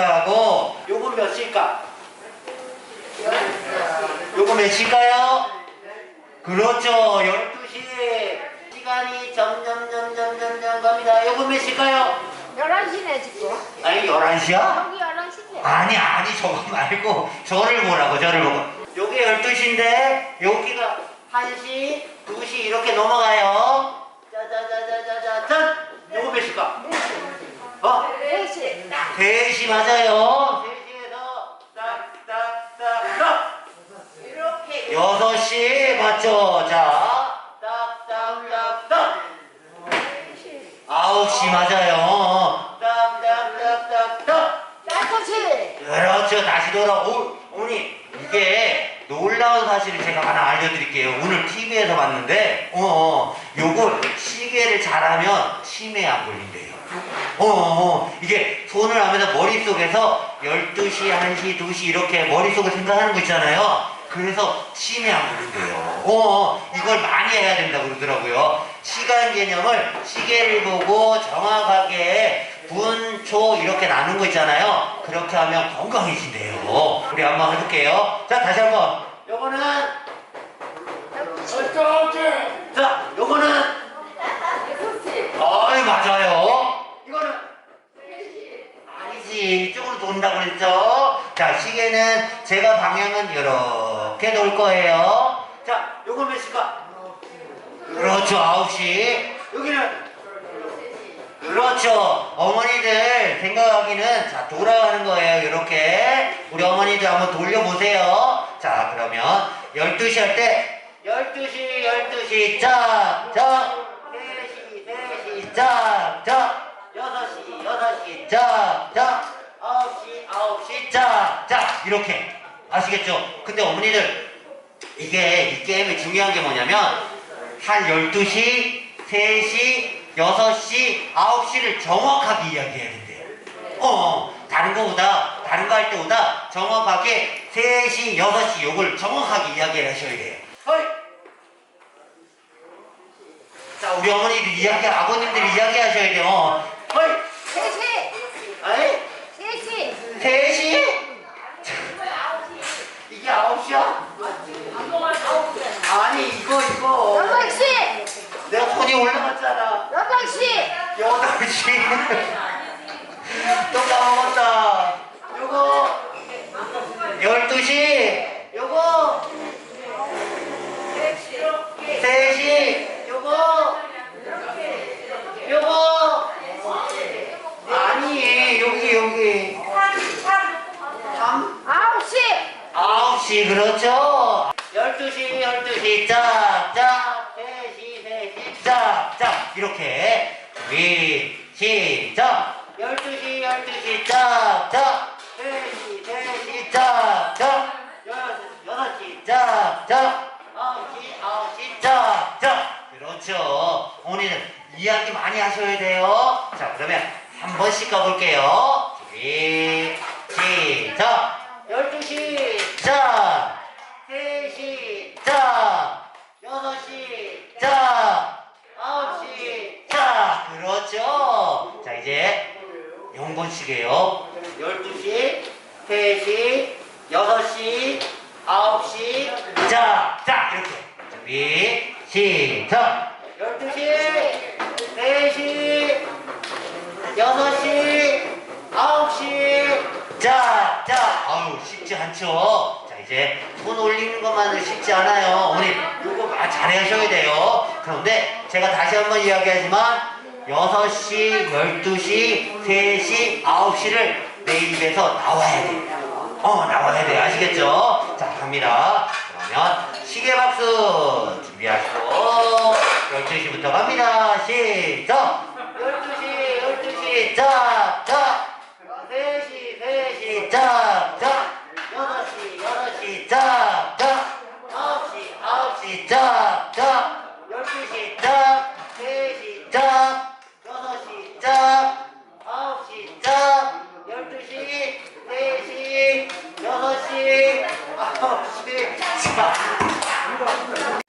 생각하고, 요건 몇 시일까? 요거 몇 시일까요? 그렇죠. 12시. 시간이 점점, 점점, 점점 갑니다. 요거 몇 시일까요? 11시네 지금 아니, 11시야? 여기 11시네 아니 아니 저거 말고 저를 보라고 저를 보고 요게 12시인데 여기가 1시 2시 이렇게 넘어가요 맞아요. 3시에서 딱딱딱딱 이렇게. 6시 맞죠? 자. 딱딱딱딱 9시 맞아요. 딱딱딱딱딱 그렇죠. 다시 돌아오. 어머니, 이게 놀라운 사실을 제가 하나 알려드릴게요. 오늘 TV에서 봤는데, 어, 어, 잘하면 치매 안 걸린대요. 어, 어, 이게 손을 하면서 머릿속에서 12시, 1시, 2시 이렇게 머릿속에 생각하는 거 있잖아요. 그래서 치매 안 걸린대요. 어, 어, 이걸 많이 해야 된다고 그러더라고요. 시간 개념을 시계를 보고 정확하게 분, 초 이렇게 나눈 거 있잖아요. 그렇게 하면 건강해진대요. 우리 한번 해볼게요. 자, 다시 한번. 요거는, 자, 요거는, 어이, 맞아요. 이거는, 아니지. 돈다고 그랬죠. 자, 시계는 제가 방향은 이렇게 놓을 거예요. 자, 요건 몇 시까? 그렇죠, 9시. 여기는, 그렇죠. 어머니들 생각하기는 자 돌아가는 거예요. 이렇게 우리 어머니들 한번 돌려보세요. 자 그러면 12시 할 때 12시 12시 짝짝 3시 3시 짝짝 6시 6시 짝짝 9시 9시 짝짝 이렇게 아시겠죠? 근데 어머니들 이게 이 게임의 중요한 게 뭐냐면 한 12시, 3시, 6시, 9시를 정확하게 이야기해야 된대요. 어, 어, 다른 거보다, 다른 거 할 때보다 정확하게 3시, 6시 요걸 정확하게 이야기를 하셔야 돼요. 헐! 자, 우리 어머니들 이야기, 아버님들 이야기 하셔야 돼요. 어. 헐! 3시 아이, 3시 3시? 이게 9시야? 아니, 이거, 이거. 8시 내가 손이 올라갔잖아. 8시 8시. 또 까먹었다. 요거. 12시. 요거. 3시. 요거. 요거. 아니, 여기, 여기. 3. 9시 9시, 그렇죠. 12시, 12시, 짝, 짝. 3시, 3시, 짝, 짝. 이렇게. 준비, 시작. 12시, 12시, 짝, 짝. 3시, 3시, 짝, 짝. 6시, 짝, 짝. 9시, 9시, 짝, 짝. 그렇죠. 어머니는 이야기 많이 하셔야 돼요. 자, 그러면 한 번씩 가볼게요. 준비, 시작. 12시, 자. 3시, 자. 6시, 자. 9시, 자. 그렇죠. 자, 이제 0번씩이에요. 12시, 3시, 6시, 9시, 자. 자, 이렇게. 준비, 시작. 12시, 3시, 6시, 9시. 자, 자. 아유, 쉽지 않죠? 자, 이제 손 올리는 것만은 쉽지 않아요. 어머니, 요거 아, 잘하셔야 돼요. 그런데 제가 다시 한번 이야기하지만 6시, 12시, 3시, 9시를 내 입에서 나와야 돼. 어, 나와야 돼. 아시겠죠? 자, 갑니다. 그러면 시계 박수 준비하시고 12시부터 갑니다. 시작! 12시, 12시, 자, 자! 3시, 3시, 자! 아홉시 자